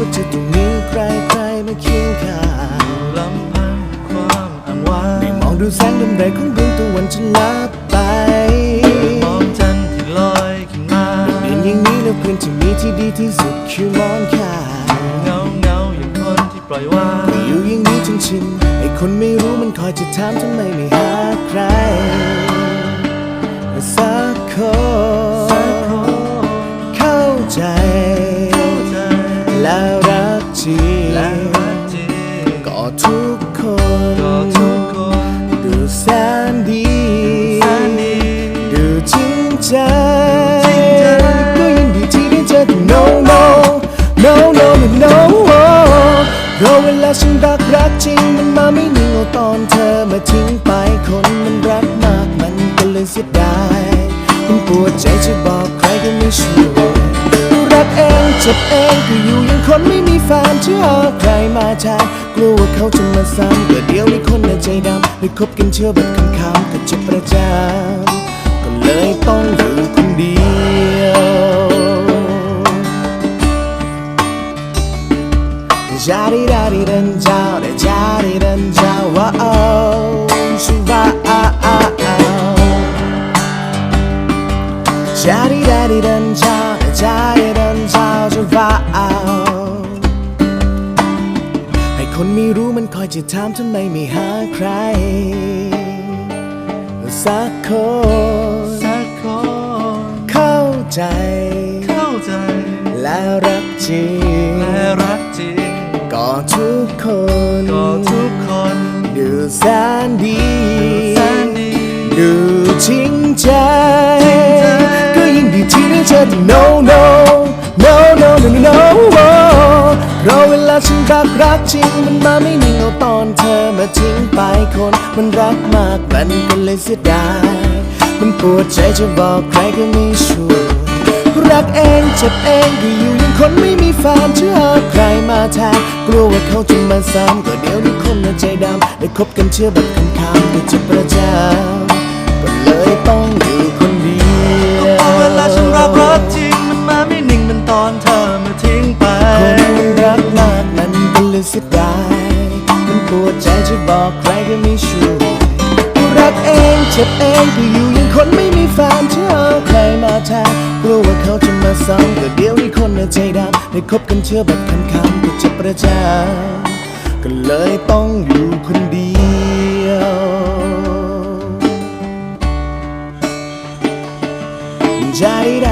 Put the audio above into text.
ว่าจะต้องมีใครใครมาเคียงข้างลำพังความอ่างว้างได้มองดูแสงดวงใดของดวงตะวันจะลับไปมองจันทร์ที่ลอยขึ้นมาเป็นอย่างนี้แล้วเพื่อนที่มีที่ดีที่สุดคือมองข้าเงาเงาอย่างคนที่ปล่อยวางอยู่อย่างนี้จนชินไอ้คนไม่รู้มันคอยจะถามทำไมไม่หาใครสักคนเข้าใจ แล้วรักจริงและรักจริงก็ทุกคนก็ทุกคนดูแสนดีแสนดีดูจริงใจจริงใจก็ยินดีที่ได้เจอแต่ no no no no no no เพราะเวลาฉันรักรักจริงมันมาไม่นิ่งเอาตอนเธอมาทิ้งไปคนมันรักมากมันก็เลยเสียดายมันปวดใจจะบอกใครก็ไม่ช่วยรัก เองเจ็บเองก็อยู่ยังคนไม่มีแฟนจะเอใครมาแทนกลัวว่าเขาจะมาซ้ำก็เดียวนี้คนน่ะใจดำเลยคบกันเชื่อแบบคำๆก็จ็บประจำก็เลยต้องอยู่คนเดียวจาริดาริดันเจ้าเดจาริดันเจ้าว้าวชูบา ให้คนไม่รู้มันคอยจะถามทำไมไม่หาใคร สักคนสักคนเข้าใจ เข้าใจ และรักจริงและรักจริง ก็ทุกคนก็ทุกคน ดูแสนดีแสนดีดูจริงใจจริงใจ ก็ยิ่งดีที่ได้เจอแต่ no no no no no เพราะเวลาฉันรักรักจริง มันมาไม่นิ่งเอาตอนเธอมาทิ้งไปคน มันรักมากมันก็เลยเสียดาย มันปวดใจจะบอกใครก็ไม่ช่วยรักเองเจ็บเองก็อยู่อยังคนไม่มีแฟนจะเอาใครมาแทนกลัวว่าเขาจะมาซ้ำก็เดี๋ยวนี้คนน่ะใจดำได้คบกันเชื่อแบบคำๆก็จะประจำก็เลยต้อง เจ็บเองก็อยู่ยังคนไม่มีแฟนจะเอใครมาแทนกลัวว่าเขาจะมาซ้ำก็เดี๋ยวนี้คนน่ะใจดำได้คบกันเชื่อแบบคำๆก็จะประจำก็เลยต้องอยู่คนเดียวจาริด